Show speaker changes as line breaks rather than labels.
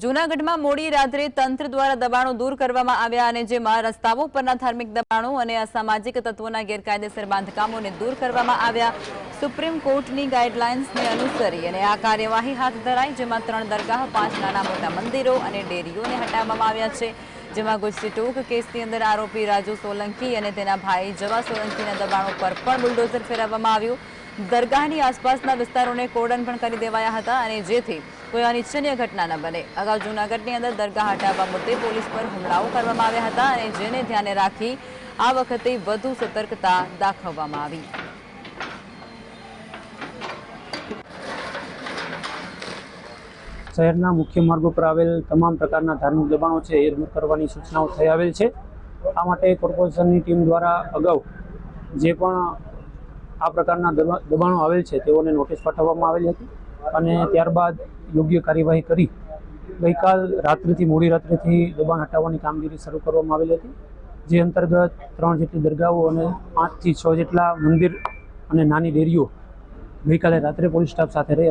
જૂનાગઢમાં મોડી રાત્રે તંત્ર દ્વારા દબાણો દૂર કરવામાં આવ્યા અને જેમાં રસ્તાઓ પરના ધાર્મિક દબાણો અને અસામાજિક તત્વોના ગેરકાયદેસર બાંધકામોને દૂર કરવામાં આવ્યા. સુપ્રીમ કોર્ટની ગાઈડલાઇન્સને અનુસરી અને આ કાર્યવાહી હાથ ધરાઈ, જેમાં ત્રણ દરગાહ, પાંચ નાના મોટા મંદિરો અને ડેરીઓને હટાવવામાં આવ્યા છે. જેમાં ગુજસી ટોક કેસની અંદર આરોપી રાજુ સોલંકી અને તેના ભાઈ જવા સોલંકીના દબાણો પર પણ બુલડોઝર ફેરવવામાં આવ્યું. દરગાહની આસપાસના વિસ્તારોને કોર્ડન પણ કરી દેવાયા હતા અને જેથી કોઈ અનિચ્છનીય ઘટના ન બને. અગાઉ જૂનાગઢની અંદર દરગાહ હટાવવા મુદ્દે પોલીસ પર હુમલાઓ કરવામાં આવ્યા હતા અને જેને ધ્યાને રાખી આ વખતે વધુ સતર્કતા દાખવવામાં આવી.
શહેરના મુખ્ય માર્ગો પર આવેલ તમામ પ્રકારના ધાર્મિક દબાણો છે એ દૂર કરવાની સૂચનાઓ થઈ આવેલ છે. આ માટે કોર્પોરેશનની ટીમ દ્વારા અગાઉ જે પણ આ પ્રકારના દબાણો આવેલ છે તેઓને નોટિસ પાઠવવામાં આવેલી હતી અને ત્યારબાદ યોગ્ય કાર્યવાહી કરી. ગઈકાલ રાત્રિથી, મોડી રાત્રિથી દબાણ હટાવવાની કામગીરી શરૂ કરવામાં આવેલી હતી, જે અંતર્ગત ત્રણ જેટલી દરગાહો અને પાંચથી છ જેટલા મંદિર અને નાની ડેરીઓ ગઈકાલે રાત્રે પોલીસ સ્ટાફ સાથે રહી